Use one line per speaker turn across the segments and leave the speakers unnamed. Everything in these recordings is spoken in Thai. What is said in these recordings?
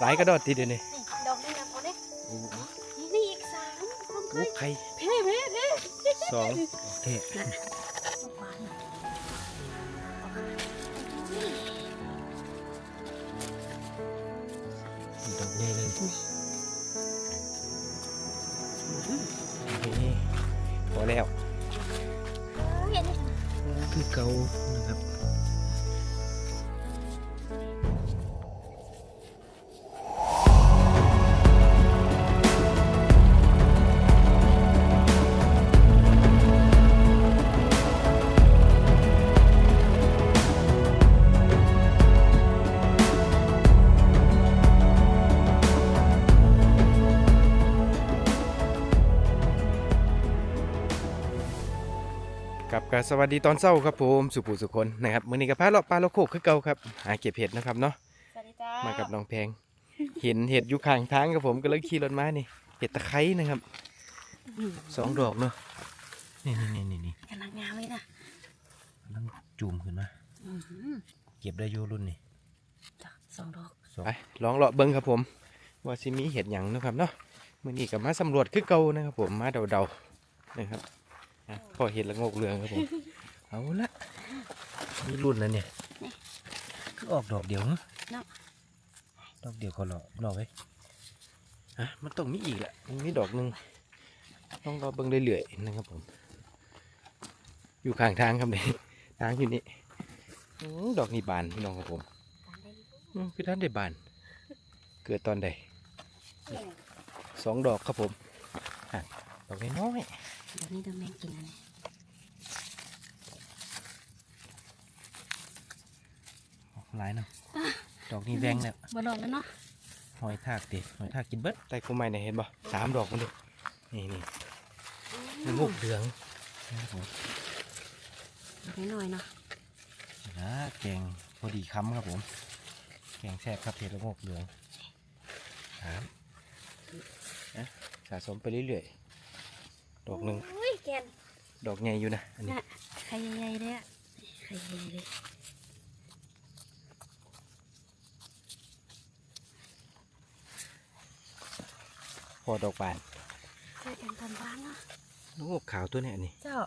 หลายกระดอดทีเดียวนี่
นี่ดอกนี่นะพอเด้
โอ้โห
นี่นี่อีกสามต้องเค
โอ้
ย
ไข่
เพ่เพ่เพ่
สองเท่
หวาน
ดอกใหญ่เลยนี่พอแล้ว
เห็นไหม
คือเกา ครับกับกสวัสดีตอนเช้าครับผมสุภูสุคนนะครับมื้อนี้กับพาเลาะปลาเลาะโคกคือเก่าครับหาเก็บเห็ดนะครับเนาะ
สวัสดีจ้า
มากับน้องแพง เห็นเห็ดอยู่ข้างทางครับผมก็เลยขี่รถมานี่เห็ดตะไคร้นะครับสองดอกเนาะนี่นี่นี่นี่นี่
กำลังงามเลยนะ
กำลังจูมขึ้นมา
อื้อหือ
เก็บได้อยู่รุ่นนี่
จ้ะสองดอก
ไปลองเลาะเบิ้งครับผม ว่าสิมีเห็ดหยังเนาะครับเนาะมื้อนี้ก็มาสำรวจคือเก่านะครับผมมาเดาๆนะครับ อะพอเห็ดละโงกเรืองครับผม เอาละมีรุ่นแล้วเนี่ยก็ออกดอกเดียวเนาะ
เนาะ
ดอกเดียวก็หลอกหลอกไว้ฮะมันต้องมีอีกแหละมันมีดอกหนึ่งต้องรอเบิ่งเรื่อยๆนะครับผม อยู่ข้างทางครับนี่ทางอยู่นี่อื้อดอกนี่บานพี่น้องครับผมอื้อคือท่านได้บาน เกิดตอนใดสองดอกครับผมอะดอกน้อย
เดี๋ยวนี้เดี๋ยวแมงกินอันนี้
ๆออกหลายเนาะดอกนี้แวงแล้ว
บ่ดอกแล้วเนาะ
หอยทากดิหอยทากกินเบิดใต้กุ้งไม้เนี่ยเห็นบ่สามดอกมันดูนี่นี่มันงกเหลืองนะครับผม
ดอกน้อยๆเนาะ
นะแกงพอดีคำครับผม แกงแซ่บครับเห็ดละโงกเหลืองครับนะสะสมไปเรื่อยๆ ดอกหนึ่ง
อุ้ยแกน
ดอกใหญ่อยู่นะอันนี้
น่ะไข่ใหญ่ๆเลยอะไข่ใหญ่ๆเลย
พอดอกบาน
เจอกันตอนบ้านเนาะ
ละโงกขาวตัวเนี้อันนี้
เจ้า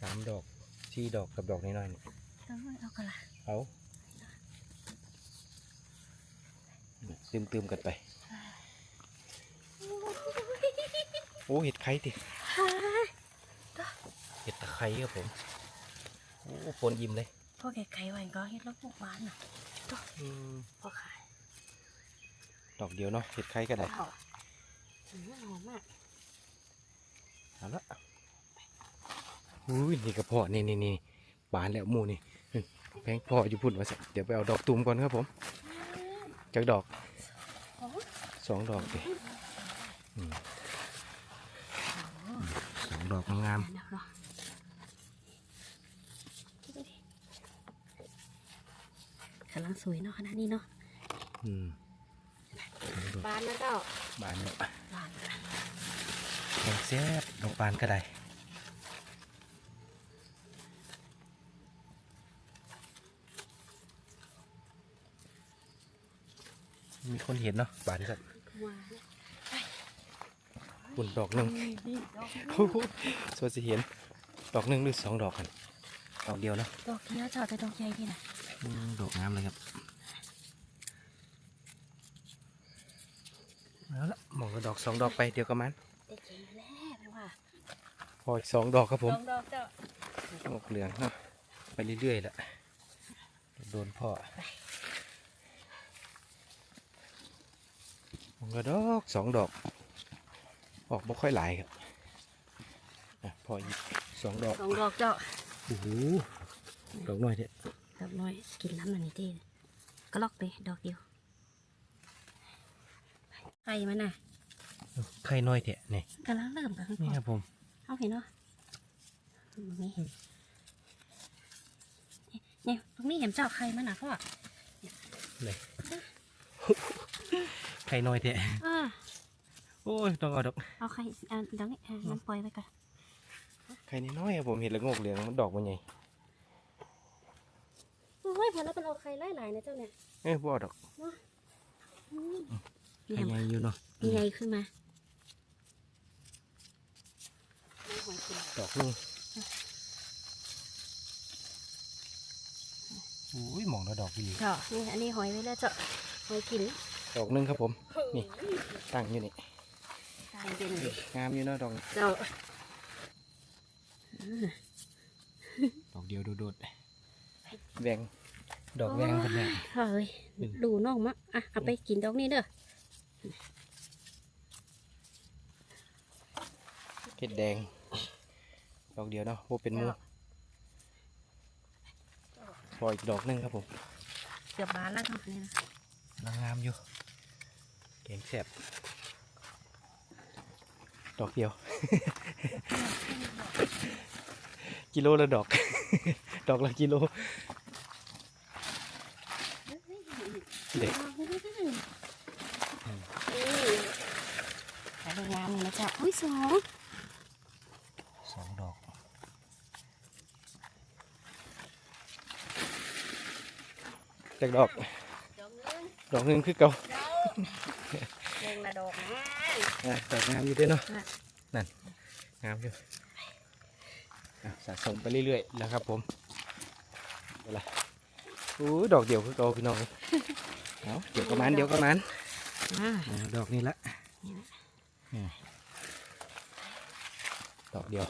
สามดอกสี่ดอกกับดอกน้อยๆนี่
ต้องเอากระละ
เอา ตืมตืมๆกันไป โอ้เห็ดไข่ติ
ฮ่า
เห็ดตะไคร้ครับผม โอ้ฝนยิ้มเลย
พ่อแกไข่หวานก็เฮ็ดแล้วพวกหวานน่ะ
อืม
พ่อขาย
ดอกเดียวเนาะเห็ดไข่ก็ได้
เจ้าอืมหอมมาก
เอาละอุ้ยนี่กระเพาะนี่นี่นี่บานแล้วหมูนี่อืมแพงพออยู่พุ่นมาสักเดี๋ยวไปเอาดอกตูมก่อนครับผมจากดอก
โอ้
สองดอกดิอืมสองดอกงาม
เดี๋ยวเนาะกำลังสวยเนาะขนาดนี้เนาะ
ๆอืมสองดอก
บานนะเจ้า
บานเนี่ย
บานนะ
แกงแซ่บดอกบานก็ได้มีคนเห็นเนาะบานสัก
ห วาน
ปุ่นดอกหนึ่ง
นี่ดอก
โอ้โหสวยสิเห็น ดอกหนึ่งหรือสองดอกกันดอกเดียวเนาะ
ดอกเดียวเจ้าแต่ดอกใหญ่นี่นะ
อืมดอกงามเลยครับเอาละมองก็ดอกสองดอกไปเดียวกับมัน
ได้เก่งแล้วแม่ว่า
พออีกสองดอกครับผม
สองดอกเจ้า
ดอกเหลืองเนาะไปเรื่อยๆแหละโดนพ่อ มองก็ดอกสองดอก ออกบ่ค่อยหลายครับอะพออีกสองดอก
สองดอกเจ้า
โอ้โหดอกน้อยเด้
ดอกน้อยกินน้ำหน่อยนี่เต้ก็ลอกไปดอกเดียวไข่มันน่ะ
ไข่น้อยเถอะนี่
กำลังเริ่มกัน
นี่ครับผม
เอาเห็นเนาะไม่เห็นเนี่ยตรงนี้เห็นเจ้าไข่มันน่ะพ่อ
เลย ไข่น้อยเถอะ
อ่า
โอ้ยต้องเอาดอก
เอาไข่อ่าเดี๋ยวนี้อ่ามันปล่อยไว้ก่อน
ไข่น้อยๆครับผมเห็นแล้วงอกเหลืองมันดอกมันใหญ่
อ้ยพอแล้วเป็นเอาใครไล่หลายๆนะเจ้าเนี่ย
เอ้ยบ่เอาดอก
อืม
ใครใหญ่อยู่เนาะ
มีไงขึ้นมาไม่หอยกิน
ดอกหนึงอุ้ยหมองแล้วดอกดี
เจ้านี่อันนี้หอยไว้แล้วเจ้าหอยกิน
ดอกหนึงครับผม นี่ ตั้งอยู่นี่
ตายเป็นเลย
งามอยู่เนาะดอกนี้
เจ้า
ดอกเดียวโดดๆแวงดอกแวงเป็นไง
เฮ้ยดูน้องมะอะเอาไปกินดอกนี้เด้อ
เห็ดแดง ดอกเดียวเนาะโบเป็นหมูพออีกดอกหนึงครับผม
เกือบบานแล้วทำนี่นะ
กำลังงามอยู่ แกงแซ่บดอกเดียว กิโลละดอก ดอกละกิโล เด็ก
สวยงามเลยนะเจ้าอุ้ยสอง
สองดอกจากดอก ดอกหนึ่งคือเก่า
เด้งละดอก นะ
อะดอกงามอยู่ด้วยเนาะ
อะ
นั่นงามอยู่อะสะสมไปเรื่อยๆแล้วครับผมเวลาอู้ดอกเดียวคือเก่าพี่น้องเอาเดี๋ยวประมาณเดี๋ยวประมาณ
อ่า
อ่าดอกนี้ละอืมดอกเดียว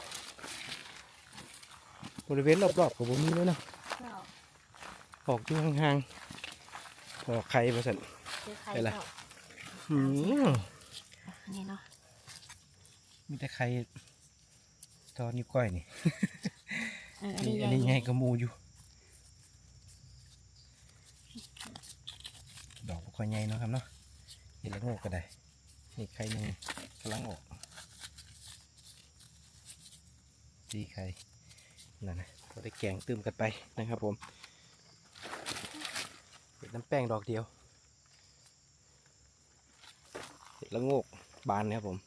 บริเวณรอบๆกับผมมีเลยเนาะ
เจ้า
ออกอยู่ห่างๆออกไข่มาสั่น
เจอใคร
ไปละ
เจ้า
อืม
อันนี่เนาะ
มีแต่ไข่ตอนนิ้วก้อยนี่
เอออัน
นี่
นี้
อันนี้
ให
ให
ญ่
ญ่กระมูอยู่ ดอกบ่ค่อยใหญ่เนาะครับเนาะเห็นแล้วโงกก็ได้นี่ไข่หนึ่งกำลังออกดีไข่นั่นนะก็ได้แกงตื้มกันไปนะครับผมเห็ดน้ำแป้งดอกเดียวเห็ดละโงก บานนะครับผม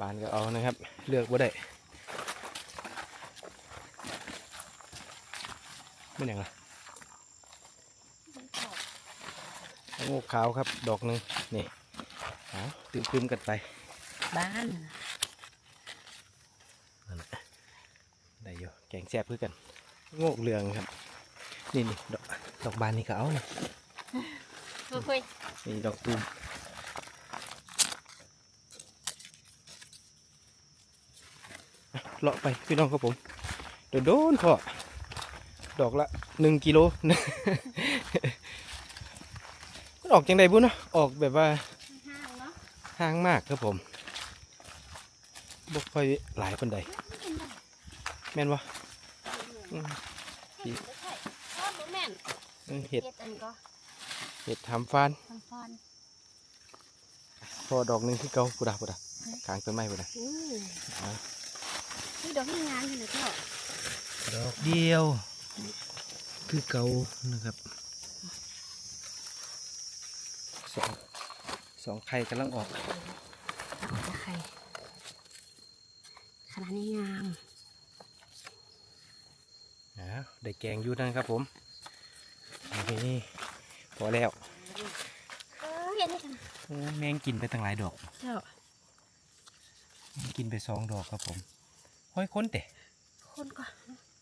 บานก็เอานะครับ เลือกว่าได้ไม่อย่างไรละโงกขาวครับ ดอกหนึ่งนี่เอาตื้มตื้มๆกันไป
บ้าน
นั่นแหละได้อยู่แกงแซ่บเพื่อกัน โงกเหลืองครับ นี่นี่ดอกดอกบานนี่ก็เอานะ
เฮ้ย
นี่ดอกตูมอะ เลาะไปพี่น้องครับผมโดนโดนๆพอดอกละหนึ่งกิโลมันออกจังใดบุญเนาะออกแบบว่า
ห้างเนาะ
ห่างมากครับผมบ่ค่อยหลายปันใดแม่นวะอืม
เห็ดไม่ใช่ทอดบ่แม่น
อืมเห็ด
เห็ดอันก็
เห็ดทำฟาน
ทำฟอน
พอดอกหนึ่งที่เก่าปุดาปุดาขางต้นไม้ปุดา
อืม
เอา
นี่ดอกที่งามอยู่นะเจ้า
ดอกเดียว คือเก่านะครับสองสองไข่กำลังออก
เอาตะไคร้ขนาดนี้งาม
อ้าวได้แกงอยู่นะครับผมนี่พอแล้ว
เออเห็นไหมกัน
โอ้แมงกินไปตั้งหลายดอก
เจ้า
แมงกินไปสองดอกครับผม ห้อยค้นเตะ
คนก่อน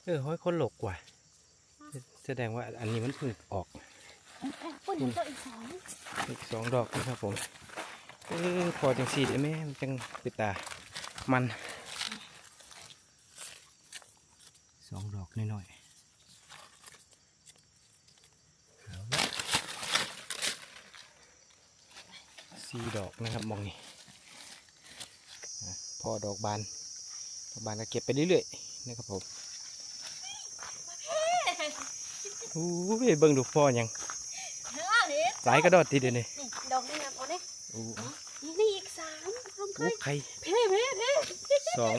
เออห้อยค้นหลกกว่า แสดงว่าอันนี้มันเพิ่งออก
คนเห็นเจ้าอีกสอง
อีกสองดอกนะครับผมเออพอจังสีได้ไหมมันจังปิดตา มันสองดอกน้อยๆเอาละสี่ดอกนะครับมองนี่อะพอดอกบาน ดอกบานก็เก็บไปเรื่อยๆนะครับผมโอ้ยเบิ่งดูพ่อยัง
เฮ้ยเห็ด
หลายกระดอดทีเดียวนี่
นี่ดอกนี่งามเอาเนี่ย
โอ้
นี่นี่อีกสามทำเค
โอ้
ย
ไข่
เพ่เพ่เพ่
สอง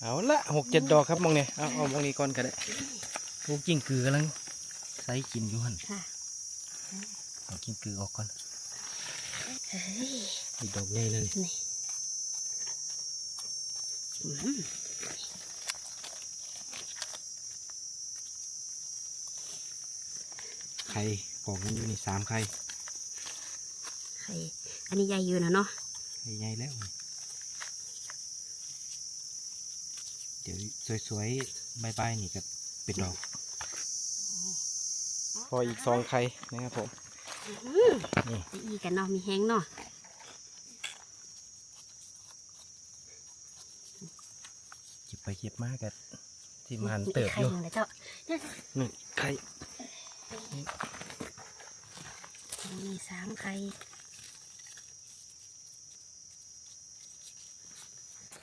เอาละหกเจ็ดดอกครับมองเนี่ยเอาเอามองนี้ก่อนก็ได้โอ้กิ้งกือกำลังใส่กินอยู่หัน
ค่ะ
เอากิ้งกือออกก่อน
เฮ้ย
อีกดอกใหญ่เลย
นี่อืม
ไข่กองกันอยู่นี่สามไข่
ไข่ อันนี้ใหญ่อยู่นะเนาะ
ไข่ใหญ่แล้ว เดี๋ยวสวยๆ ใบๆนี่ก็เป็นดอก พออีกสองไข่นะครับผมนี่
อีกันเนาะ มีแห้งเนาะ
เก็บ ไปเก็บมากันที่มันเติบ
ไข่
อยู่
หนึ่งเลยเจ้า
นี่ไข่
มีสามไข่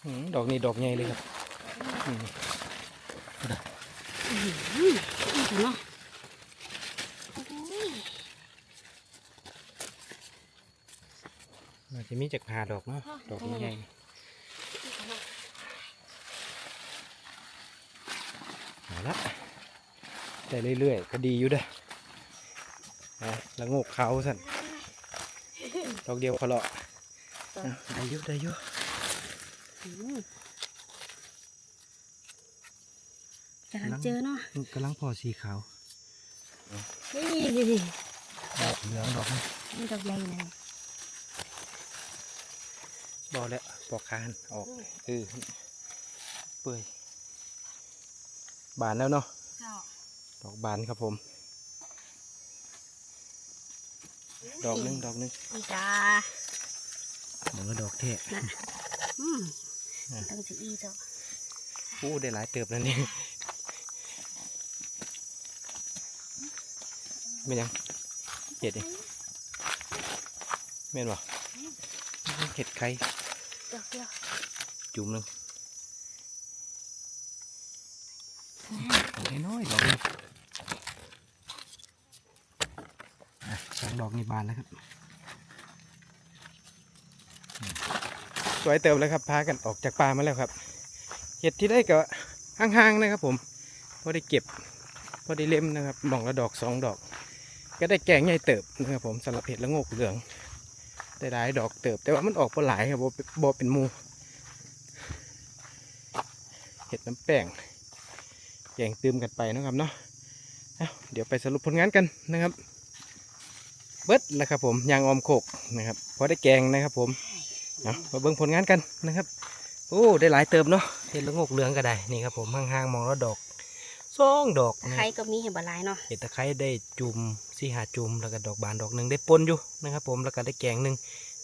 อืมดอกนี้ดอกใหญ่เลยครับนี่
อื้อหืออีกันเนาะโอ้ย
มันจะมีจากหาดอกเนาะดอกใหญ่ๆ
อีกันเนาะ
เอา ละแต่เรื่อยๆก็ดีอยู่เด้อนะแล้วงกเขาสั่นดอกเดียวเขาเลาะอะได้อยุได้อยุ
อืมกำลังเจอเนาะ
กำลังพอสีขาว
นี่
ดอกเหลืองดอกนี้
นี่ดอกใหญ่เลย
บอแล้วปอกคานออกเออเปื่อย บานแล้วเนาะ
เจ้า
ดอกบานครับผม ดอกหนึงดอกหนึง
อีจ้า
เหมือนกับดอกเทศ
อืม
อะ
ต้องจะอีเจ้า
อู้ได้หลายเติบแล้วนี่ไม่ยังเห็ดนี่แม่นบ่เห็ดไข่
ดอกเดียว
จุ่มหนึงดอก น้อยๆดอกนี้สองดอกนี่บานแล้วครับ สวยเติมแล้วครับพากันออกจากป่ามาแล้วครับ เห็ดที่ได้ก็ห่างๆนะครับผมพอได้เก็บพอได้เล็มนะครับดอกละดอกสองดอก ก็ได้แกงใหญ่เติบนะครับผมสำหรับเห็ดละงกเหลืองได้หลายดอกเติบ แต่ว่ามันออกพอหลายครับโบเป็นมูเห็ดน้ำแป้ง แกงตืมกันไปนะครับเนาะเอ้าเดี๋ยวไปสรุปผลงานกันนะครับ เบิดแล้วครับผมยางออมโคกนะครับพอได้แกงนะครับผมเอามาเบิ่งผลงานกันนะครับโอ้ได้หลายเติบเนาะเห็ดละโงกเหลืองก็ได้นี่ครับผมห่างๆมองแล้วดอกสองดอก
ตะ
นะ
ไคร้ก็มีเห็นบหลายเนาะ
เห็ดตะไคร้ได้จุ่มสี่หาจุ่มแล้วก็ดอกบานดอกหนึ่งได้ปนอยู่นะครับ ผมแล้วก็ได้แกงหนึ่ง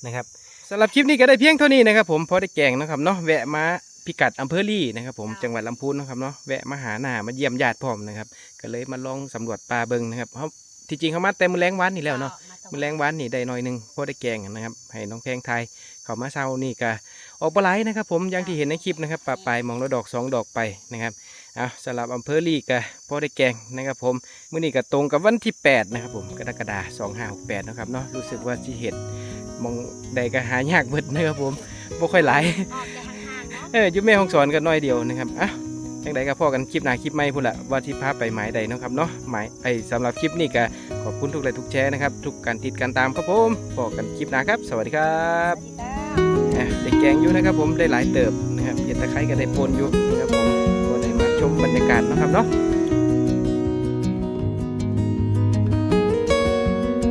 นะครับสำหรับคลิปนี้ก็ได้เพียงเท่านี้นะครับ ผมพอได้แกงนะครับเนาะแวะมา พิกัดอำเภอลี่นะครับ ผมจังหวัดลำพูนนะครับเนาะแวะมาหาหน้ามาเยี่ยมญาติพร้อมนะครับ ก็เลยมาลองสำรวจป่าเบิงนะครับเพราะที่จริงเขามาแต่มือแรงวันนี่แล้วเนาะมือแรงหวานนี่ได้หน่อยหนึ่งพอได้แกงนะครับ ให้น้องแพงไทยเขามาเศร้านี่ก็ออกปลาไหลนะครับ ผมอย่างที่เห็นในคลิปนะครับปลาปลายมองแล้วดอกสองดอกไปนะครับเอาสำหรับอำเภอลีก็พอได้แกงนะครับ ผมมื้อนี้ก็ตรงกับวันที่ 8 นะครับ ผมกรกฎาคม2568นะครับเนาะรู้สึกว่าสิเห็ดมองใดก็หายากเบิดนะครับผมบ่ค่อยหลาย
เนาะ
เอออยุ่แม่ห้องสอนกันน้อยเดียวนะครับอะจังใดก็พอกันคลิปหน้าคลิปใหม่พุ่นละว่าที่พาไปหมายใดเนาะครับเนาะหมายไอ้สำหรับคลิปนี้ก็ขอบคุณทุกไลค์ทุกแชร์นะครับทุกการติดการตามครับผมพอกันคลิปหน้าครับ สวัสดีครับ
สวัสดีจ้า
อะได้แกงอยู่นะครับผมได้หลายเติบนะครับเห็ดตะไคร้ก็ได้ปนอยู่นะครับผมก็ได้มาชมบรรยากาศเนาะครับเนาะ